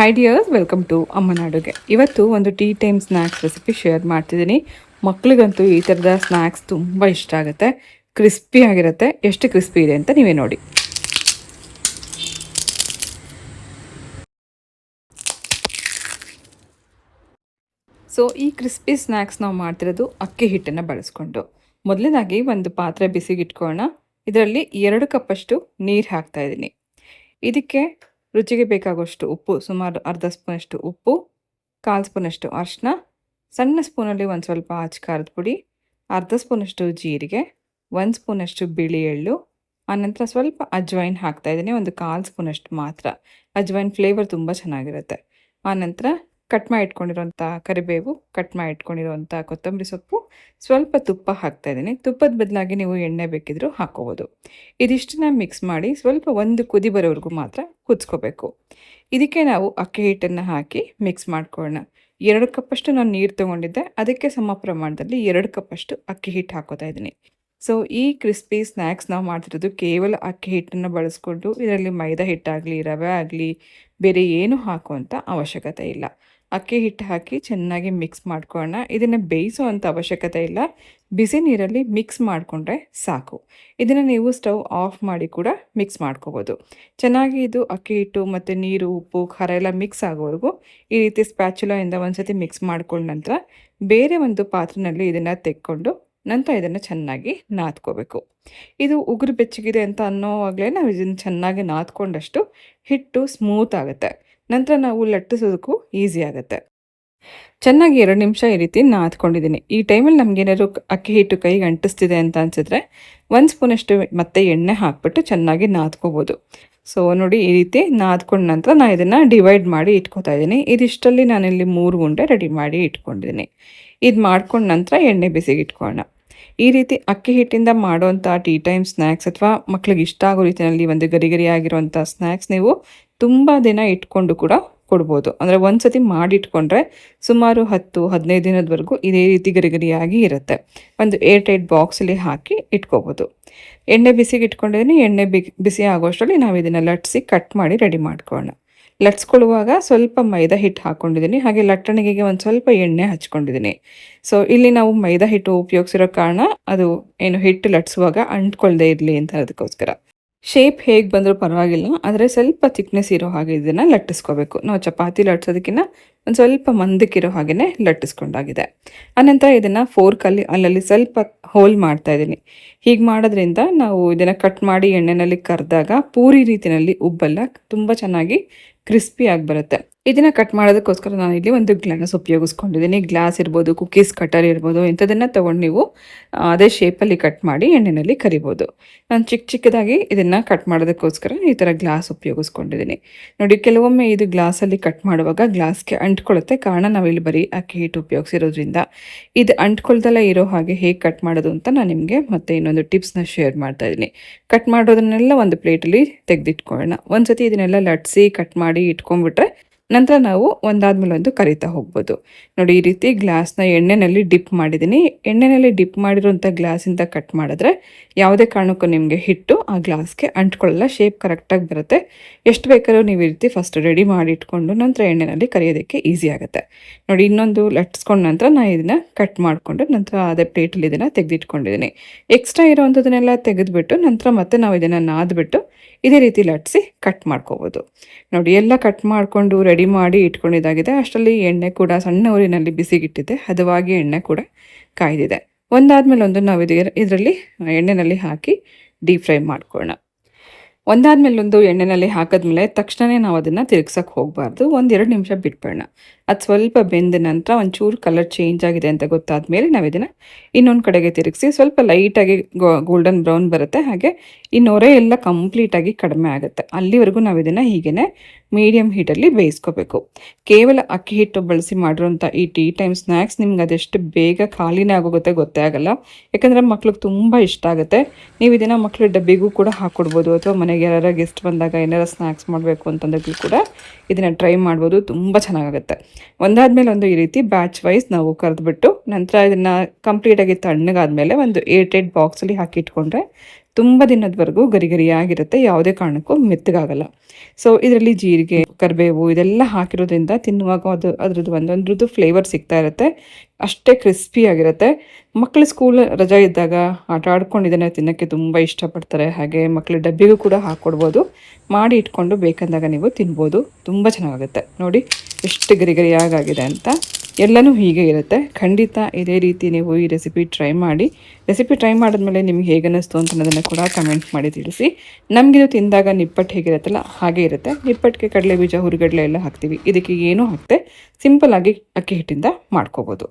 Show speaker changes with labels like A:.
A: Hi dears welcome to ಅಮ್ಮನ ಅಡುಗೆ ಇವತ್ತು ಒಂದು tea time snacks recipe share ಮಾಡ್ತಿದ್ದೀನಿ ಮಕ್ಳಿಗಂತೂ ಈ ಥರದ ಸ್ನ್ಯಾಕ್ಸ್ ತುಂಬ ಇಷ್ಟ ಆಗುತ್ತೆ ಕ್ರಿಸ್ಪಿ ಆಗಿರುತ್ತೆ ಎಷ್ಟು ಕ್ರಿಸ್ಪಿ ಇದೆ ಅಂತ ನೀವೇ ನೋಡಿ ಸೊ ಈ ಕ್ರಿಸ್ಪಿ ಸ್ನ್ಯಾಕ್ಸ್ ನಾವು ಮಾಡ್ತಿರೋದು ಅಕ್ಕಿ ಹಿಟ್ಟನ್ನು ಬಳಸ್ಕೊಂಡು ಮೊದಲನೇದಾಗಿ ಒಂದು ಪಾತ್ರೆ ಬಿಸಿಗಿಟ್ಕೊಳ್ಳೋಣ ಇದರಲ್ಲಿ ಎರಡು ಕಪ್ಪಷ್ಟು ನೀರು ಹಾಕ್ತಾ ಇದ್ದೀನಿ ಇದಕ್ಕೆ ರುಚಿಗೆ ಬೇಕಾಗುವಷ್ಟು ಉಪ್ಪು, ಸುಮಾರು ಅರ್ಧ ಸ್ಪೂನಷ್ಟು ಉಪ್ಪು, ಕಾಲು ಸ್ಪೂನಷ್ಟು ಅರಿಶಿನ ಸಣ್ಣ ಸ್ಪೂನಲ್ಲಿ ಒಂದು ಸ್ವಲ್ಪ ಆಚ ಖಾರದ ಪುಡಿ, ಅರ್ಧ ಸ್ಪೂನಷ್ಟು ಜೀರಿಗೆ, ಒಂದು ಸ್ಪೂನಷ್ಟು ಬಿಳಿ ಎಳ್ಳು ಆನಂತರ ಸ್ವಲ್ಪ ಅಜ್ವೈನ್ ಹಾಕ್ತಾ ಇದ್ದೀನಿ, ಒಂದು ಕಾಲು ಸ್ಪೂನಷ್ಟು ಮಾತ್ರ. ಅಜ್ವೈನ್ ಫ್ಲೇವರ್ ತುಂಬ ಚೆನ್ನಾಗಿರುತ್ತೆ. ಆನಂತರ ಕಟ್ ಮಾಡಿ ಕರಿಬೇವು, ಕಟ್ ಮಾಡಿ ಕೊತ್ತಂಬರಿ ಸೊಪ್ಪು, ಸ್ವಲ್ಪ ತುಪ್ಪ ಹಾಕ್ತಾ ಇದ್ದೀನಿ. ತುಪ್ಪದ ಬದಲಾಗಿ ನೀವು ಎಣ್ಣೆ ಬೇಕಿದ್ರೂ ಹಾಕೋಬೋದು. ಇದಿಷ್ಟನ್ನ ಮಿಕ್ಸ್ ಮಾಡಿ ಸ್ವಲ್ಪ ಒಂದು ಕುದಿ ಬರೋವರೆಗೂ ಮಾತ್ರ ಕುದಿಸ್ಕೋಬೇಕು. ಇದಕ್ಕೆ ನಾವು ಅಕ್ಕಿ ಹಿಟ್ಟನ್ನು ಹಾಕಿ ಮಿಕ್ಸ್ ಮಾಡ್ಕೊಳ್ಳೋಣ. ಎರಡು ಕಪ್ಪಷ್ಟು ನಾನು ನೀರು ತೊಗೊಂಡಿದ್ದೆ. ಅದಕ್ಕೆ ಸಮ ಪ್ರಮಾಣದಲ್ಲಿ ಎರಡು ಕಪ್ಪಷ್ಟು ಅಕ್ಕಿ ಹಿಟ್ಟು ಹಾಕೋತಾ ಇದ್ದೀನಿ. ಸೊ ಈ ಕ್ರಿಸ್ಪಿ ಸ್ನ್ಯಾಕ್ಸ್ ನಾವು ಮಾಡ್ತಿರೋದು ಕೇವಲ ಅಕ್ಕಿ ಹಿಟ್ಟನ್ನು ಬಳಸ್ಕೊಂಡು, ಇದರಲ್ಲಿ ಮೈದಾ ಹಿಟ್ಟಾಗಲಿ, ರವೆ ಆಗಲಿ, ಬೇರೆ ಏನು ಹಾಕುವಂಥ ಅವಶ್ಯಕತೆ ಇಲ್ಲ. ಅಕ್ಕಿ ಹಿಟ್ಟು ಹಾಕಿ ಚೆನ್ನಾಗಿ ಮಿಕ್ಸ್ ಮಾಡ್ಕೊಳ್ಳೋಣ. ಇದನ್ನು ಬೇಯಿಸೋ ಅವಶ್ಯಕತೆ ಇಲ್ಲ. ಬಿಸಿ ನೀರಲ್ಲಿ ಮಿಕ್ಸ್ ಮಾಡಿಕೊಂಡ್ರೆ ಸಾಕು. ಇದನ್ನು ನೀವು ಸ್ಟವ್ ಆಫ್ ಮಾಡಿ ಕೂಡ ಮಿಕ್ಸ್ ಮಾಡ್ಕೋಬೋದು. ಚೆನ್ನಾಗಿ ಇದು ಅಕ್ಕಿ ಹಿಟ್ಟು ಮತ್ತು ನೀರು, ಉಪ್ಪು, ಖಾರ ಎಲ್ಲ ಮಿಕ್ಸ್ ಆಗೋವರೆಗೂ ಈ ರೀತಿ ಸ್ಪ್ಯಾಚುಲಾಯಿಂದ ಒಂದು ಮಿಕ್ಸ್ ಮಾಡ್ಕೊಂಡ ನಂತರ ಬೇರೆ ಒಂದು ಪಾತ್ರೆಯಲ್ಲಿ ಇದನ್ನು ತೆಕ್ಕೊಂಡು ನಂತರ ಇದನ್ನು ಚೆನ್ನಾಗಿ ನಾದ್ಕೋಬೇಕು. ಇದು ಉಗುರು ಬೆಚ್ಚಗಿದೆ ಅಂತ ಅನ್ನೋವಾಗಲೇ ನಾವು ಇದನ್ನು ಚೆನ್ನಾಗಿ ನಾದ್ಕೊಂಡಷ್ಟು ಹಿಟ್ಟು ಸ್ಮೂತ್ ಆಗುತ್ತೆ. ನಂತರ ನಾವು ಲಟ್ಟಿಸೋದಕ್ಕೂ ಈಸಿ ಆಗುತ್ತೆ. ಚೆನ್ನಾಗಿ ಎರಡು ನಿಮಿಷ ಈ ರೀತಿ ನಾದ್ಕೊಂಡಿದ್ದೀನಿ. ಈ ಟೈಮಲ್ಲಿ ನಮಗೇನಾದ್ರು ಅಕ್ಕಿ ಹಿಟ್ಟು ಕೈಗೆ ಅಂಟಿಸ್ತಿದೆ ಅಂತ ಅನಿಸಿದ್ರೆ ಒಂದು ಸ್ಪೂನಷ್ಟು ಮತ್ತೆ ಎಣ್ಣೆ ಹಾಕ್ಬಿಟ್ಟು ಚೆನ್ನಾಗಿ ನಾದ್ಕೋಬೋದು. ಸೊ ನೋಡಿ ಈ ರೀತಿ ನಾದ್ಕೊಂಡ ನಂತರ ನಾನು ಇದನ್ನು ಡಿವೈಡ್ ಮಾಡಿ ಇಟ್ಕೋತಾ ಇದ್ದೀನಿ. ಇದಿಷ್ಟರಲ್ಲಿ ನಾನಿಲ್ಲಿ ಮೂರು ಉಂಡೆ ರೆಡಿ ಮಾಡಿ ಇಟ್ಕೊಂಡಿದ್ದೀನಿ. ಇದು ಮಾಡ್ಕೊಂಡ ನಂತರ ಎಣ್ಣೆ ಬಿಸಿಗೆ ಇಟ್ಕೊಳ್ಳೋಣ ಈ ರೀತಿ ಅಕ್ಕಿ ಹಿಟ್ಟಿಂದ ಮಾಡುವಂಥ ಟೀ ಟೈಮ್ ಸ್ನ್ಯಾಕ್ಸ್ ಅಥವಾ ಮಕ್ಳಿಗೆ ಇಷ್ಟ ಆಗೋ ರೀತಿಯಲ್ಲಿ ಒಂದು ಗರಿ ಗರಿ ಆಗಿರುವಂಥ ಸ್ನ್ಯಾಕ್ಸ್ ನೀವು ತುಂಬ ದಿನ ಇಟ್ಕೊಂಡು ಕೂಡ ಕೊಡ್ಬೋದು. ಅಂದರೆ ಒಂದು ಸತಿ ಮಾಡಿಟ್ಕೊಂಡ್ರೆ ಸುಮಾರು ಹತ್ತು, ಹದಿನೈದು ದಿನದವರೆಗೂ ಇದೇ ರೀತಿ ಗರಿ ಗರಿಯಾಗಿ ಇರುತ್ತೆ. ಒಂದು ಏರ್ ಟೈಟ್ ಬಾಕ್ಸಲ್ಲಿ ಹಾಕಿ ಇಟ್ಕೋಬೋದು. ಎಣ್ಣೆ ಬಿಸಿಗೆ ಇಟ್ಕೊಂಡಿದ್ದೀನಿ ಎಣ್ಣೆ ಬಿ, ಬಿಸಿ ಆಗೋಷ್ಟರಲ್ಲಿ ನಾವು ಇದನ್ನು ಲಟ್ಸಿ ಕಟ್ ಮಾಡಿ ರೆಡಿ ಮಾಡ್ಕೊಳ್ಳೋಣ ಲಟ್ಸ್ಕೊಳ್ಳುವಾಗ ಸ್ವಲ್ಪ ಮೈದಾ ಹಿಟ್ಟು ಹಾಕ್ಕೊಂಡಿದ್ದೀನಿ ಹಾಗೆ ಲಟ್ಟಣಿಗೆಗೆ ಒಂದು ಸ್ವಲ್ಪ ಎಣ್ಣೆ ಹಚ್ಕೊಂಡಿದ್ದೀನಿ. ಸೊ ಇಲ್ಲಿ ನಾವು ಮೈದಾ ಹಿಟ್ಟು ಉಪಯೋಗಿಸಿರೋ ಕಾರಣ ಅದು ಏನು ಹಿಟ್ಟು ಲಟ್ಸುವಾಗ ಅಂಟ್ಕೊಳ್ಳದೆ ಇರಲಿ ಅಂತ ಅದಕ್ಕೋಸ್ಕರ ಶೇಪ್ ಹೇಗೆ ಬಂದರೂ ಪರವಾಗಿಲ್ಲ, ಆದರೆ ಸ್ವಲ್ಪ ಥಿಕ್ನೆಸ್ ಇರೋ ಹಾಗೆ ಇದನ್ನು ಲಟ್ಟಿಸ್ಕೋಬೇಕು. ನಾವು ಚಪಾತಿ ಲಟ್ಟಿಸೋದಕ್ಕಿಂತ ಒಂದು ಸ್ವಲ್ಪ ಮಂದಕ್ಕಿರೋ ಹಾಗೆಯೇ ಲಟ್ಟಿಸ್ಕೊಂಡಾಗಿದೆ. ಆನಂತರ ಇದನ್ನು ಫೋರ್ಕಲ್ಲಿ ಅಲ್ಲಲ್ಲಿ ಸ್ವಲ್ಪ ಹೋಲ್ ಮಾಡ್ತಾ ಇದ್ದೀನಿ. ಹೀಗೆ ಮಾಡೋದ್ರಿಂದ ನಾವು ಇದನ್ನು ಕಟ್ ಮಾಡಿ ಎಣ್ಣೆಯಲ್ಲಿ ಕರೆದಾಗ ಪೂರಿ ರೀತಿಯಲ್ಲಿ ಉಬ್ಬಲ್ಲ, ತುಂಬ ಚೆನ್ನಾಗಿ ಕ್ರಿಸ್ಪಿಯಾಗಿ ಬರುತ್ತೆ. ಇದನ್ನ ಕಟ್ ಮಾಡೋದಕ್ಕೋಸ್ಕರ ನಾನು ಇಲ್ಲಿ ಒಂದು ಗ್ಲಾಸ್ ಉಪಯೋಗಿಸ್ಕೊಂಡಿದ್ದೀನಿ. ಗ್ಲಾಸ್ ಇರ್ಬೋದು ಕುಕ್ಕೀಸ್ ಕಟರ್ ಇರ್ಬೋದು ಇಂಥದನ್ನು ತೊಗೊಂಡು ನೀವು ಅದೇ ಶೇಪಲ್ಲಿ ಕಟ್ ಮಾಡಿ ಎಣ್ಣೆಯಲ್ಲಿ ಕರಿಬೋದು. ನಾನು ಚಿಕ್ಕ ಚಿಕ್ಕದಾಗಿ ಇದನ್ನು ಕಟ್ ಮಾಡೋದಕ್ಕೋಸ್ಕರ ಈ ಥರ ಗ್ಲಾಸ್ ಉಪಯೋಗಿಸ್ಕೊಂಡಿದ್ದೀನಿ. ನೋಡಿ, ಕೆಲವೊಮ್ಮೆ ಇದು ಗ್ಲಾಸಲ್ಲಿ ಕಟ್ ಮಾಡುವಾಗ ಗ್ಲಾಸ್ಗೆ ಅಂಟ್ಕೊಳ್ಳುತ್ತೆ. ಕಾರಣ ನಾವಿಲ್ಲಿ ಬರೀ ಅಕ್ಕಿ ಹಿಟ್ಟು ಉಪಯೋಗಿಸಿರೋದ್ರಿಂದ. ಇದು ಅಂಟ್ಕೊಳ್ದಲ್ಲ ಇರೋ ಹಾಗೆ ಹೇಗೆ ಕಟ್ ಮಾಡೋದು ಅಂತ ನಾನು ನಿಮಗೆ ಮತ್ತೆ ಇನ್ನೊಂದು ಟಿಪ್ಸ್ನ ಶೇರ್ ಮಾಡ್ತಾ ಇದ್ದೀನಿ. ಕಟ್ ಮಾಡೋದನ್ನೆಲ್ಲ ಒಂದು ಪ್ಲೇಟಲ್ಲಿ ತೆಗೆದಿಟ್ಕೊಳ್ಳೋಣ. ಒಂದ್ಸತಿ ಇದನ್ನೆಲ್ಲ ಲಟ್ಸಿ ಕಟ್ ಮಾಡಿ ಇಟ್ಕೊಂಡ್ಬಿಟ್ರೆ ನಂತರ ನಾವು ಒಂದಾದ್ಮೇಲೆ ಒಂದು ಕರಿತಾ ಹೋಗ್ಬೋದು. ನೋಡಿ, ಈ ರೀತಿ ಗ್ಲಾಸ್ನ ಎಣ್ಣೆನಲ್ಲಿ ಡಿಪ್ ಮಾಡಿದ್ದೀನಿ. ಎಣ್ಣೆನಲ್ಲಿ ಡಿಪ್ ಮಾಡಿರುವಂಥ ಗ್ಲಾಸಿಂದ ಕಟ್ ಮಾಡಿದ್ರೆ ಯಾವುದೇ ಕಾರಣಕ್ಕೂ ನಿಮಗೆ ಹಿಟ್ಟು ಆ ಗ್ಲಾಸ್ಗೆ ಅಂಟ್ಕೊಳ್ಳಲ್ಲ, ಶೇಪ್ ಕರೆಕ್ಟಾಗಿ ಬರುತ್ತೆ. ಎಷ್ಟು ಬೇಕಾದ್ರೂ ನೀವು ಈ ರೀತಿ ಫಸ್ಟ್ ರೆಡಿ ಮಾಡಿ ಇಟ್ಕೊಂಡು ನಂತರ ಎಣ್ಣೆನಲ್ಲಿ ಕರಿಯೋದಕ್ಕೆ ಈಸಿ ಆಗುತ್ತೆ. ನೋಡಿ, ಇನ್ನೊಂದು ಲಟ್ಸ್ಕೊಂಡ ನಂತರ ನಾನು ಇದನ್ನು ಕಟ್ ಮಾಡಿಕೊಂಡು ನಂತರ ಅದೇ ಪ್ಲೇಟಲ್ಲಿ ಇದನ್ನು ತೆಗೆದಿಟ್ಕೊಂಡಿದ್ದೀನಿ. ಎಕ್ಸ್ಟ್ರಾ ಇರೋವಂಥದ್ದನ್ನೆಲ್ಲ ತೆಗೆದುಬಿಟ್ಟು ನಂತರ ಮತ್ತೆ ನಾವು ಇದನ್ನು ನಾದ್ಬಿಟ್ಟು ಇದೇ ರೀತಿ ಲಟ್ಸಿ ಕಟ್ ಮಾಡ್ಕೋಬೋದು. ನೋಡಿ, ಎಲ್ಲ ಕಟ್ ಮಾಡಿಕೊಂಡು ರೆಡಿ ಮಾಡಿ ಇಟ್ಕೊಂಡಿದ್ದಾಗಿದೆ. ಅಷ್ಟರಲ್ಲಿ ಎಣ್ಣೆ ಕೂಡ ಸಣ್ಣ ಊರಿನಲ್ಲಿ ಬಿಸಿಗಿಟ್ಟಿದ್ದೆ ಹದವಾಗಿ ಎಣ್ಣೆ ಕೂಡ ಕಾಯ್ದಿದೆ. ಒಂದಾದಮೇಲೆ ಒಂದು ನಾವು ಇದರಲ್ಲಿ ಎಣ್ಣೆಯಲ್ಲಿ ಹಾಕಿ ಡೀಪ್ ಫ್ರೈ ಮಾಡ್ಕೊಳ್ಳೋಣ. ಒಂದಾದ್ಮೇಲೆ ಒಂದು ಎಣ್ಣೆನಲ್ಲಿ ಹಾಕಿದ್ಮೇಲೆ ತಕ್ಷಣವೇ ನಾವು ಅದನ್ನು ತಿರುಗ್ಸೋಕ್ಕೆ ಹೋಗಬಾರ್ದು. ಒಂದೆರಡು ನಿಮಿಷ ಬಿಟ್ಬೇಡ ಅದು ಸ್ವಲ್ಪ ಬೆಂದ ನಂತರ ಒಂಚೂರು ಕಲರ್ ಚೇಂಜ್ ಆಗಿದೆ ಅಂತ ಗೊತ್ತಾದ ಮೇಲೆ ನಾವು ಇದನ್ನು ಇನ್ನೊಂದು ಕಡೆಗೆ ತಿರುಗಿಸಿ ಸ್ವಲ್ಪ ಲೈಟಾಗಿ ಗೋಲ್ಡನ್ ಬ್ರೌನ್ ಬರುತ್ತೆ. ಹಾಗೆ ಈ ನೊರೆ ಎಲ್ಲ ಕಂಪ್ಲೀಟಾಗಿ ಕಡಿಮೆ ಆಗುತ್ತೆ. ಅಲ್ಲಿವರೆಗೂ ನಾವು ಇದನ್ನು ಹೀಗೇ ಮೀಡಿಯಮ್ ಹೀಟಲ್ಲಿ ಬೇಯಿಸ್ಕೋಬೇಕು. ಕೇವಲ ಅಕ್ಕಿ ಹಿಟ್ಟು ಬಳಸಿ ಮಾಡಿರೋಂಥ ಈ ಟೀ ಟೈಮ್ ಸ್ನ್ಯಾಕ್ಸ್ ನಿಮ್ಗೆ ಅದೆಷ್ಟು ಬೇಗ ಖಾಲಿನೇ ಆಗೋಗುತ್ತೆ ಗೊತ್ತೇ ಆಗಲ್ಲ. ಯಾಕಂದರೆ ಮಕ್ಳಿಗೆ ತುಂಬ ಇಷ್ಟ ಆಗುತ್ತೆ. ನೀವು ಇದನ್ನು ಮಕ್ಕಳ ಡಬ್ಬಿಗೂ ಕೂಡ ಹಾಕ್ಕೊಡ್ಬೋದು ಅಥವಾ ಮನೆಗೆ ಯಾರು ಗೆಸ್ಟ್ ಬಂದಾಗ ಏನಾರ ಸ್ನ್ಯಾಕ್ಸ್ ಮಾಡಬೇಕು ಅಂತಂದಾಗಲೂ ಕೂಡ ಇದನ್ನು ಟ್ರೈ ಮಾಡ್ಬೋದು. ತುಂಬ ಚೆನ್ನಾಗಾಗುತ್ತೆ. ಒಂದಾದ್ಮೇಲೆ ಒಂದು ಈ ರೀತಿ ಬ್ಯಾಚ್ ವೈಸ್ ನಾವು ಕರೆದ್ಬಿಟ್ಟು ನಂತರ ಇದನ್ನು ಕಂಪ್ಲೀಟಾಗಿ ತಣ್ಣಗಾದ್ಮೇಲೆ ಒಂದು ಅಲ್ಲಿ ಬಾಕ್ಸಲ್ಲಿ ಹಾಕಿಟ್ಕೊಂಡ್ರೆ ತುಂಬ ದಿನದವರೆಗೂ ಗರಿ ಗರಿಯಾಗಿರುತ್ತೆ ಯಾವುದೇ ಕಾರಣಕ್ಕೂ ಮೆತ್ತಗಾಗಲ್ಲ. ಸೊ ಇದರಲ್ಲಿ ಜೀರಿಗೆ, ಕರಿಬೇವು ಇದೆಲ್ಲ ಹಾಕಿರೋದ್ರಿಂದ ತಿನ್ನುವಾಗ ಅದು ಅದ್ರದ್ದು ಒಂದೊಂದ್ರದ್ದು ಫ್ಲೇವರ್ ಸಿಗ್ತಾ ಇರುತ್ತೆ, ಅಷ್ಟೇ ಕ್ರಿಸ್ಪಿಯಾಗಿರುತ್ತೆ ಮಕ್ಕಳು ಸ್ಕೂಲ್ ರಜಾ ಇದ್ದಾಗ ಆಟ ಆಡ್ಕೊಂಡು ತಿನ್ನೋಕ್ಕೆ ತುಂಬ ಇಷ್ಟಪಡ್ತಾರೆ, ಹಾಗೆ ಮಕ್ಕಳ ಡಬ್ಬಿಗೂ ಕೂಡ ಹಾಕ್ಕೊಡ್ಬೋದು ಮಾಡಿ ಇಟ್ಕೊಂಡು ಬೇಕಂದಾಗ ನೀವು ತಿನ್ಬೋದು, ತುಂಬ ಚೆನ್ನಾಗುತ್ತೆ. ನೋಡಿ. ಎಷ್ಟು ಗರಿ ಗರಿಯಾಗಿದೆ ಅಂತ ಎಲ್ಲನೂ ಹೀಗೆ ಇರುತ್ತೆ. ಖಂಡಿತ ಇದೇ ರೀತಿ ನೀವು ಈ ರೆಸಿಪಿ ಟ್ರೈ ಮಾಡಿ. ರೆಸಿಪಿ ಟ್ರೈ ಮಾಡಿದ್ಮೇಲೆ ನಿಮ್ಗೆ ಹೇಗೆ ಅನ್ನಿಸ್ತು ಅಂತ ಅನ್ನೋದನ್ನು ಕೂಡ ಕಮೆಂಟ್ ಮಾಡಿ ತಿಳಿಸಿ. ನಮಗಿದು ತಿಂದಾಗ ನಿಪ್ಪಟ್ಟು ಹೇಗಿರುತ್ತಲ್ಲ ಹಾಗೆ ಇರುತ್ತೆ. ನಿಪ್ಪಟ್ಟಿಗೆ ಕಡಲೆ ಬೀಜ ಹುರಿಗಡಲೆ ಎಲ್ಲ ಹಾಕ್ತೀವಿ. ಇದಕ್ಕೆ ಏನೂ ಹಾಕ್ತೆ ಸಿಂಪಲ್ ಆಗಿ ಅಕ್ಕಿ ಹಿಟ್ಟಿಂದ ಮಾಡ್ಕೋಬೋದು.